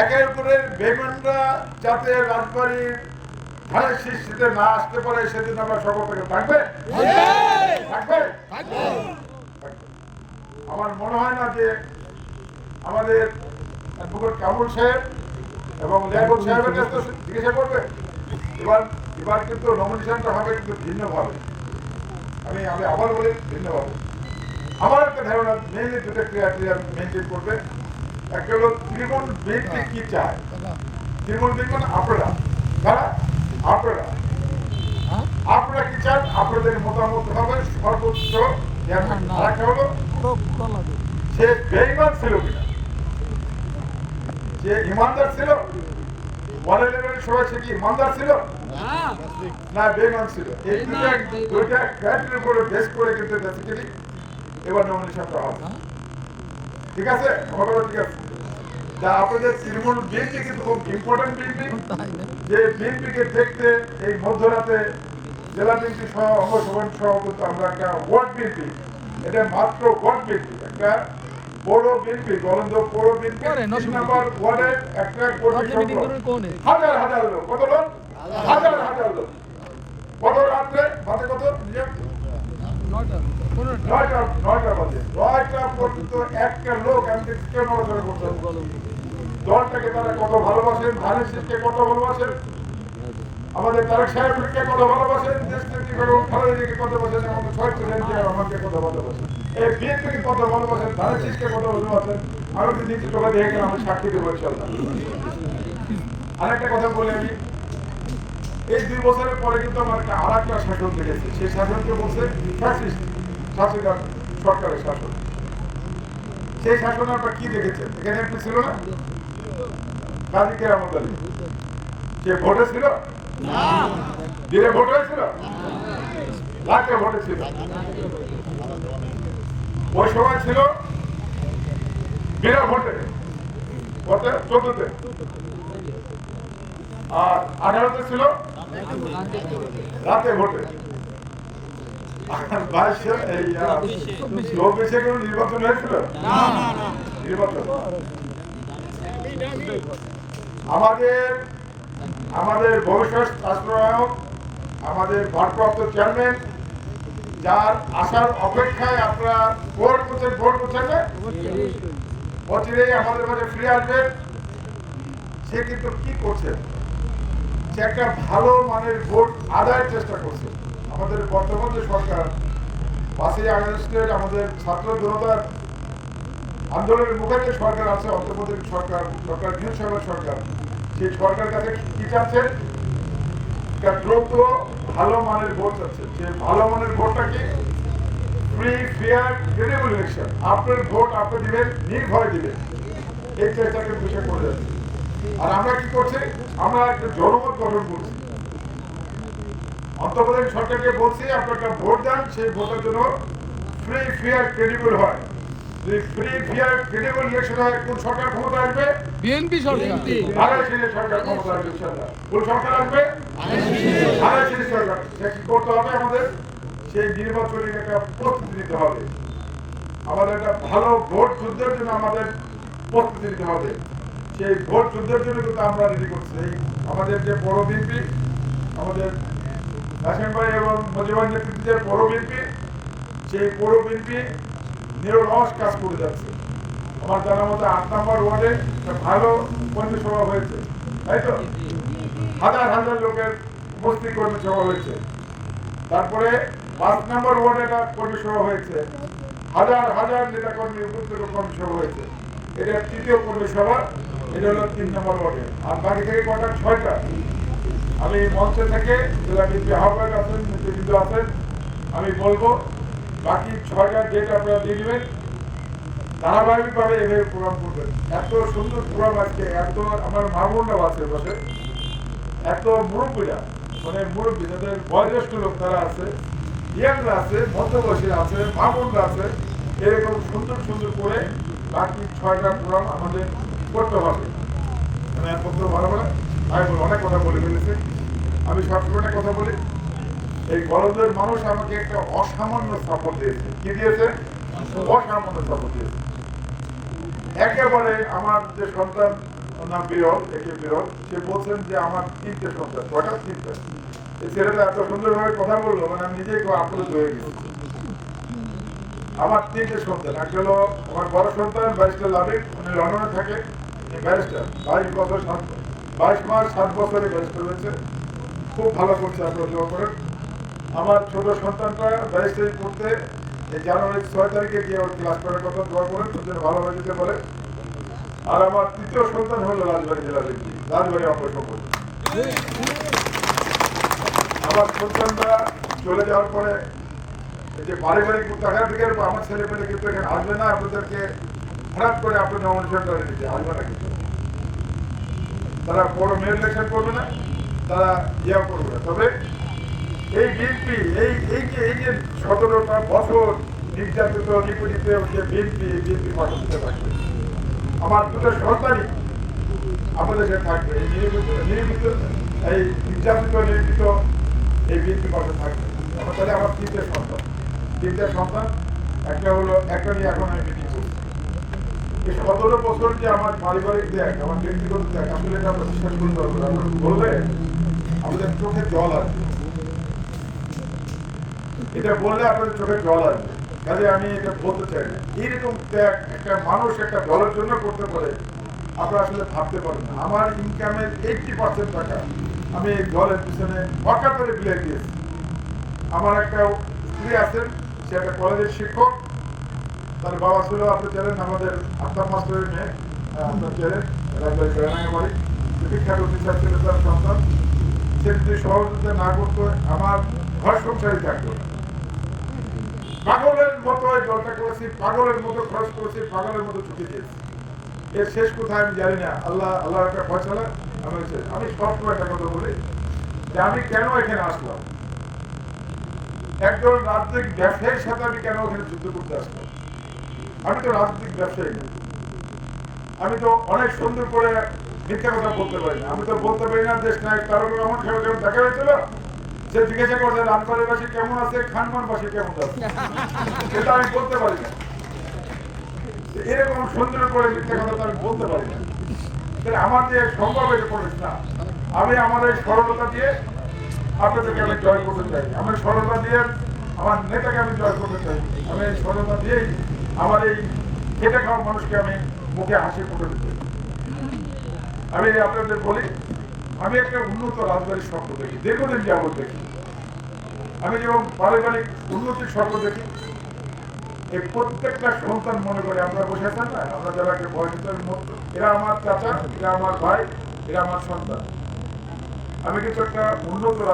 একের করে বেমেনরা যাতে রাজবাড়ির ধানের শীর্ষিতে না আসতে পারে সেদিন আমরা থেকে থাকবে। থাকবে। আমার মনে হয় না যে আমাদের অ্যাডভোকেট সাহেব এবং লেখক সাহেবের তো জিজ্ঞাসা করবে। এবার এবার কিন্তু নমিনেশনটা হবে কিন্তু ভিন্নভাবে। আমি আমি আবার বলি, ভিন্নভাবে। আমার একটা ধারণা মেইনলি দুটো ক্রিয়াটিয়া মেনটেন করবে। একটা হলো তৃণমূল বিএনপি কি চায়? তৃণমূল মানে আপনারা। তারা আপনারা। আপনারা কি চান? আপনাদের মতামত হবে সর্বোচ্চ সে বেইমান ছিল কিনা? সে ইমানদার ছিল? বলে লেভেলের সবাই, সে কি ইমানদার ছিল? না বেইমান ছিল। এই দুটা দুইটা ক্রাইটেরিয়ার উপরে বেস করে কিন্তু বেসিক্যালি এবার নমিনেশনটা হবে। ঠিক আছে? আমার ঠিক আছে। তা আপনাদের তৃণমূল বিএনপি কিন্তু খুব ইম্পর্টেন্ট বিএনপি। যে বিএনপিকে দেখতে এই মধ্যরাতে জেলা বিএনপি সহ অঙ্গসভা সহ কিন্তু আমরা একটা ওয়ার্ড বিএনপি। এটা মাত্র ওয়ার্ড বিএনপি। একটা বড় বিএনপি গলন্দ বড় বিএনপি। নম্বর ওয়ার্ডের একটা? হাজার হাজার লোক। কত লোক? হাজার হাজার লোক। কত রাত্রে বাজে কত? একটা লোক আমি দেখছি কেউ নড়াচড়া কত ভালোবাসেন, ধানের শীষকে কত ভালোবাসেন, আমাদের তারেক সাহেবকে কত ভালোবাসেন, দেশ বেগম খালেদা কত ভালোবাসেন, আমাদের ছয় প্রেসিডেন্টকে আমাকে কত ভালোবাসেন। এই বিএনপিকে কত কত ভালোবাসেন, আমি যদি টোকা দেখে আমি সাক্ষী দেবো ইনশাল্লাহ আরেকটা কথা বলে আমি। এই দুই বছরের পরে কিন্তু আমার আর একটা শাসন দেখেছে। সেই শাসনকে বলছে ফ্যাসিস্ট শাসিকা সরকারের শাসন। সেই শাসন আপনার কি দেখেছেন? এখানে একটু ছিল না? কাজী কেরামত আলী সে ভোটে ছিল? দিনে ভোট হয়েছিল? লাখে ভোটে ছিল। ওই সময় ছিল বিনা ভোটে কত চোদ্দতে। আর আঠারোতে ছিল রাতে ভোটে। আর বাইশে এই আহ, চব্বিশে কোনো নির্বাচন হয়েছিল? নির্বাচন? আমাদের আমাদের ভবিষ্যৎ রাষ্ট্রনায়ক আমাদের ভারপ্রাপ্ত চেয়ারম্যান যার আসার অপেক্ষায় আপনারা ভোট করছেন ভোট করছেন অচিরেই আমাদের মাঝে ফিরে আসবে সে কিন্তু কি করছে? একটা ভালো মানের ভোট আদায়ের চেষ্টা করছে। আমাদের বর্তমান যে সরকার পাঁচই আগস্টের আমাদের ছাত্র জনতার আন্দোলনের মুখে যে সরকার আছে অন্তর্বর্তী সরকার সরকার বিরোধী সরকার সরকার, সেই সরকার কাছে কি চাচ্ছেন দ্রুত ভালো মানের ভোট চাচ্ছে। যে ভালো মানের ভোটটা কি? ফ্রি ফেয়ার ক্রেডিবল ইলেকশন আপনার ভোট আপনি দিবেন, নির্ভয় দিবেন। এই চেষ্টাকে বিষয় করে যাচ্ছে। আর আমরা কি করছি? আমরা একটা জনমত গঠন করছি। অন্তর্বর্তী সরকারকে বলছি আপনার ভোট দেন সেই ভোটের জন্য ফ্রি ফেয়ার ক্রেডিবল হয়। যদি ফ্রি ফেয়ার ক্রেডিবল ইলেকশন হয় কোন সরকার ক্ষমতা আসবে? বিএনপি সরকার। সরকার ক্ষমতা আসবে কোন সরকার আসবে? সরকার। কি করতে হবে আমাদের? সেই নির্বাচনের একটা প্রস্তুতি নিতে হবে। আমাদের একটা ভালো ভোট যুদ্ধের জন্য আমাদের প্রস্তুতি নিতে হবে। সেই ভোট যুদ্ধের জন্য কিন্তু আমরা রেডি করছি। আমাদের যে বড় বিএনপি, আমাদের হাসিম ভাই এবং মুজিবান নেতৃত্বে বড় বিএনপি, সেই বড় বিএনপি নিরলস কাজ করে যাচ্ছে। আমার জানা মতো আট নম্বর ওয়ার্ডে ভালো কর্মী হয়েছে। তাই তো? হাজার হাজার লোকের উপস্থিত কর্মী সভা হয়েছে। তারপরে পাঁচ নম্বর ওয়ার্ডে একটা কর্মী সভা হয়েছে। হাজার হাজার নেতা কর্মী উপস্থিত কর্মী সভা হয়েছে। এটা তৃতীয় কর্মী সভা। এটা হলো আর আমি মঞ্চে থেকে আছেন আমি বলব, বাকি ছয়টা ডেট আপনারা দিয়ে দিবেন। ধারাবাহিকভাবে এভাবে প্রোগ্রাম করবেন। এত সুন্দর প্রোগ্রাম আজকে, এত আমার মামুনরাও আছে বসে এত মুরব্বীরা মানে মুরব্বী, যাদের বয়োজ্যেষ্ঠ লোক তারা আছে, ইয়াংরা আছে, মধ্যবয়সী আছে, মামুনরা আছে, এরকম সুন্দর সুন্দর করে বাকি ছয়টা প্রোগ্রাম আমাদের করতে হবে। মানে এক আমি অনেক কথা বলে ফেলেছে। আমি সবসময় কথা বলি। এই গরমের মানুষ আমাকে একটা অসামান্য সাপোর্ট দিয়েছে। কি দিয়েছে? অসামান্য সাপোর্ট দিয়েছে। একেবারে আমার যে সন্তান একে আমার তিনটে সন্তান কথা বলল মানে নিজেই আপ্লুত হয়ে গেছি। আমার তিনটে সন্তান হলো আমার বড় সন্তান ব্যারিস্টার লাভিক উনি লন্ডনে থাকে। আমার ছোট সন্তানটা ব্যারিস্টারি পড়তে এই ছয় তারিখে গিয়ে ওর ক্লাস করার কথা দোয়া করেন জন্য ভালো হয়ে যেতে পারে। আর আমার তৃতীয় সন্তান হলো রাজবাড়ি জেলার ব্যক্তি রাজবাড়ি অঙ্গ সম্পর্ক আমার সন্তানরা চলে যাওয়ার পরে যে পারিবারিক টাকা থেকে আমার ছেলে পেলে কিন্তু এখানে আসবে না, আপনাদেরকে হঠাৎ করে আপনাদের অনুষ্ঠানটা দিতে আসবে না কিছু। তারা বড় মেয়ের ইলেকশন করবে না, তারা ইয়া করবে না। তবে এই বিএনপি, এই এই যে এই যে সতেরোটা বছর নির্যাতিত, নিপীড়িত যে বিএনপি বিএনপি পাশে দিতে থাকবে। আমার দুটো সন্তানই আমাদের সাথে থাকবে। এই নিয়মিত এই নির্যাতিত নির্মিত এই বিএনপি পাশে থাকবে। আমার তাহলে আমার তিনটে সন্তান। তিনটে সন্তান, একটা হলো, একটা নিয়ে এখন আমি সতেরো বছর যে আমার পারিবারিক দেখ, আমার ব্যক্তিগত দেখ আসলে এটা আমরা বিশ্বাস করতে পারব না আমরা আমাদের চোখে জল আসবে এটা বললে আপনাদের চোখে জল আসবে কাজে আমি এটা বলতে চাই না। এইরকম ত্যাগ একটা মানুষ একটা দলের জন্য করতে পারে, আপনারা আসলে ভাবতে পারেন না। আমার ইনকামের এইটটি পার্সেন্ট টাকা আমি এই দলের পিছনে অকাতরে বিলাই দিয়েছি। আমার একটা স্ত্রী আছেন, সে একটা কলেজের শিক্ষক। তার বাবা ছিল আপনি জানেন আমাদের আফতাব মাস্টারের মেয়ে আপনার ছেলে রাজবাড়ি ছিল তার সন্তান। সে যদি সহযোগিতা না করতো, আমার ঘর সংসারই থাকতো পাগলের মতো করেছি, পাগলের মতো খরচ করেছি, পাগলের মতো ছুটি দিয়েছি। এর শেষ কোথায় আমি জানি না। আল্লাহ একটা ফয়সালা আমি আমি সবসময় একটা কথা বলি যে আমি কেন এখানে আসলাম? একজন রাজনৈতিক ব্যবসায়ীর সাথে আমি কেন ওখানে যুদ্ধ করতে আসলাম? আমি তো রাজনৈতিক ব্যবসায়ী। আমি তো অনেক সুন্দর করে মিথ্যা কথা বলতে পারি না। আমি তো বলতে পারি না দেশ নায়ক তারক রহমান সাহেব যখন দেখা হয়েছিল, সে জিজ্ঞাসা করছে রামপালের বাসী কেমন আছে, খানমানবাসী কেমন আছে? এটা আমি বলতে পারি না। এরকম সুন্দর করে মিথ্যা কথা আমি বলতে পারি না। আমার যে সম্ভব এটা করিস না, আমি আমার এই সরলতা দিয়ে আপনাদেরকে আমি জয় করতে চাই। আমি সরলতা দিয়ে আমার নেতাকে আমি জয় করতে চাই। আমি এই সরলতা দিয়েই আমার এই খেটে খাওয়া মানুষকে আমি মুখে হাসি ফুটে দিতে আমি আপনাদের বলি, আমি একটা উন্নত রাজবাড়ির স্বপ্ন দেখি, দীর্ঘদিন যাবত দেখি। আমি যেমন পারিবারিক উন্নতির স্বপ্ন দেখি, এই প্রত্যেকটা সন্তান মনে করে আমরা বসে আছেন না? আমরা যারা একটা বয়সের মতো এরা আমার চাচা, এরা আমার ভাই, এরা আমার সন্তান। আমি কিন্তু একটা উন্নত